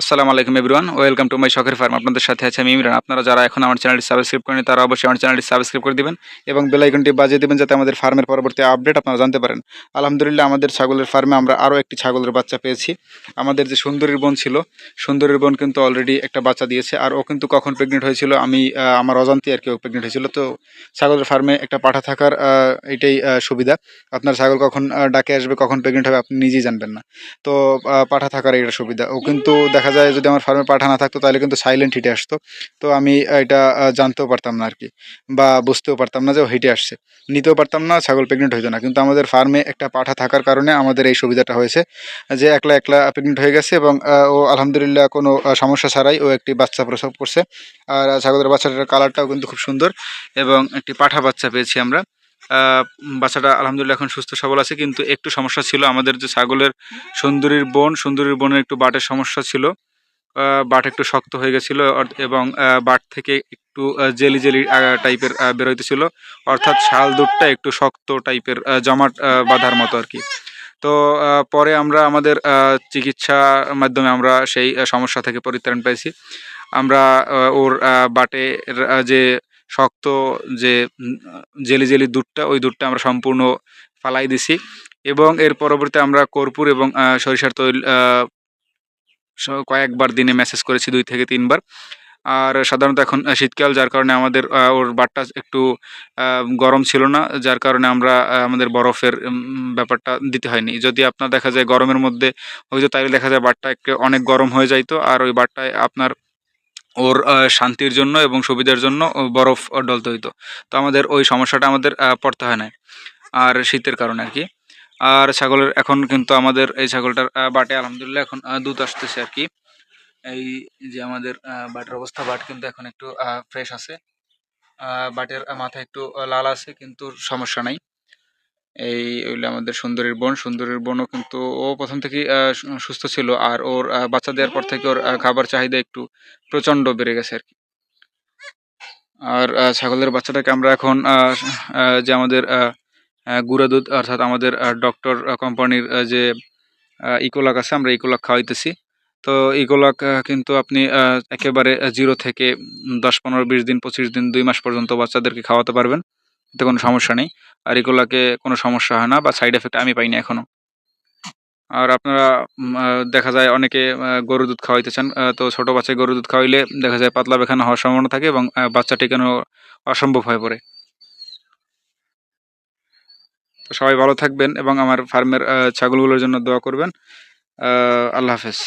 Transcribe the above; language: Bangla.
আসসালামু আলাইকুম এভরিওয়ান, ওয়েলকাম টু মাই শখের ফার্ম। আপনাদের সাথে আছে আমি ইমরান। আপনারা যারা এখন আমার চ্যানেলটি সাবস্ক্রাইব করেন তারা অবশ্যই আমার চ্যানেলটি সাবস্ক্রাইব করে দিবেন এবং বেল আইকনটি বাজিয়ে দিবেন যাতে আমাদের ফার্মের পরবর্তী আপডেট আপনারা জানতে পারেন। আলহামদুলিল্লাহ, আমাদের ছাগলের ফার্মে আমরা আরও একটি ছাগলের বাচ্চা পেয়েছি। আমাদের যে সুন্দরীর বোন ছিল, সুন্দরীর বোন কিন্তু অলরেডি একটা বাচ্চা দিয়েছে, আর ও কিন্তু কখন প্রেগনেন্ট হয়েছিল, আমি আমার অজান্তে আর কি ও প্রেগনেন্ট হয়েছিল। তো ছাগলের ফার্মে একটা পাঠা থাকার এটাই সুবিধা। আপনার ছাগল কখন ডাকে আসবে, কখন প্রেগনেন্ট হবে, আপনি নিজেই জানবেন না। তো পাঠা থাকার এটা সুবিধা। ও কিন্তু দেখা যায় যদি আমার ফার্মে পাঠা না থাকতো, তাহলে কিন্তু সাইলেন্ট হিটে আসতো। তো আমি এটা জানতেও পারতাম না আর কি বা বুঝতেও পারতাম না যে ও হিটে আসছে। নিতেও পারতাম না, ছাগল প্রেগনেন্ট হইতো না। কিন্তু আমাদের ফার্মে একটা পাঠা থাকার কারণে আমাদের এই সুবিধাটা হয়েছে, যে একলা একলা প্রেগনেন্ট হয়ে গেছে এবং ও আলহামদুলিল্লাহ কোনো সমস্যা ছাড়াই ও একটি বাচ্চা প্রসব করছে। আর ছাগলের বাচ্চাটার কালারটাও কিন্তু খুব সুন্দর এবং একটি পাঠা বাচ্চা পেয়েছি আমরা। বাচ্চাটা আলহামদুলিল্লাহ এখন সুস্থ সবল আছে কিন্তু একটু সমস্যা ছিল আমাদের যে ছাগলের সুন্দরীর বোন সুন্দরীর বোনের একটু বাটের সমস্যা ছিল। বাট একটু শক্ত হয়ে গেছিল এবং বাট থেকে একটু জেলি জেলি টাইপের বেরোইতেছিল অর্থাৎ শাল দুধটা একটু শক্ত টাইপের জমাট বাঁধার মতো আর কি। তো পরে আমরা আমাদের আহ, চিকিৎসার মাধ্যমে আমরা সেই সমস্যা থেকে পরিত্রাণ পেয়েছি আমরা ওর বাটের যে শক্ত যে জেলি জেলি দুধটা, ওই দুধটা আমরা সম্পূর্ণ ফালাই দিছি। এবং এর পরবর্তী আমরা কর্পূর এবং সরিষার তৈল কয়েকবার দিনে মেসেজ করেছি, দুই থেকে তিনবার। আর সাধারণত এখন শীতকাল, যার কারণে আমাদের ওর বাটটা একটু গরম ছিল না, যার কারণে আমরা আমাদের বরফের ব্যাপারটা দিতে হয়নি। যদি আপনার দেখা যায় গরমের মধ্যে হয়তো তাইলে দেখা যায় বাটটা একটু অনেক গরম হয়ে যাইতো, আর ওই বাটটায় আপনার ওর শান্তির জন্য এবং সুবিধার জন্য বরফ ডলতে হইতো। তো আমাদের ওই সমস্যাটা আমাদের পড়তে হয় না আর শীতের কারণে আর কি। আর ছাগলের এখন কিন্তু আমাদের এই ছাগলটার বাটে আলহামদুলিল্লাহ এখন দুধ আসতেছে আর কি। এই যে আমাদের বাটের অবস্থা, বাট কিন্তু এখন একটু ফ্রেশ আছে। বাটের মাথা একটু লাল আছে, কিন্তু সমস্যা নাই। এই হইল আমাদের সুন্দরীর বোন। সুন্দরীর বোনও কিন্তু ও প্রথম থেকেই সুস্থ ছিল আর ওর বাচ্চা দেওয়ার পর থেকে ওর খাবার চাহিদা একটু প্রচণ্ড বেড়ে গেছে আর কি। আর ছাগলের বাচ্চাটাকে আমরা এখন যে আমাদের গুঁড়া দুধ অর্থাৎ আমাদের ডক্টর কোম্পানির যে ইকোলাক আছে, আমরা ইকোলাক খাওয়াইতেছি। তো ইকোলাক কিন্তু আপনি একেবারে জিরো থেকে দশ, পনেরো, বিশ দিন, পঁচিশ দিন, দুই মাস পর্যন্ত বাচ্চাদেরকে খাওয়াতে পারবেন। এতে কোনো সমস্যা নেই। আর ইকোলাকে কোনো সমস্যা হয় না বা সাইড এফেক্ট আমি পাইনি এখনও আর আপনারা দেখা যায় অনেকে গরুর দুধ খাওয়াইতে চান। তো ছোটো বাচ্চায় গরুর দুধ খাওয়াইলে দেখা যায় পাতলা বেখানো হওয়ার সম্ভাবনা থাকে এবং বাচ্চা টেকানো অসম্ভব হয়ে পড়ে। তো সবাই ভালো থাকবেন এবং আমার ফার্মের ছাগলগুলোর জন্য দোয়া করবেন। আল্লাহ হাফেজ।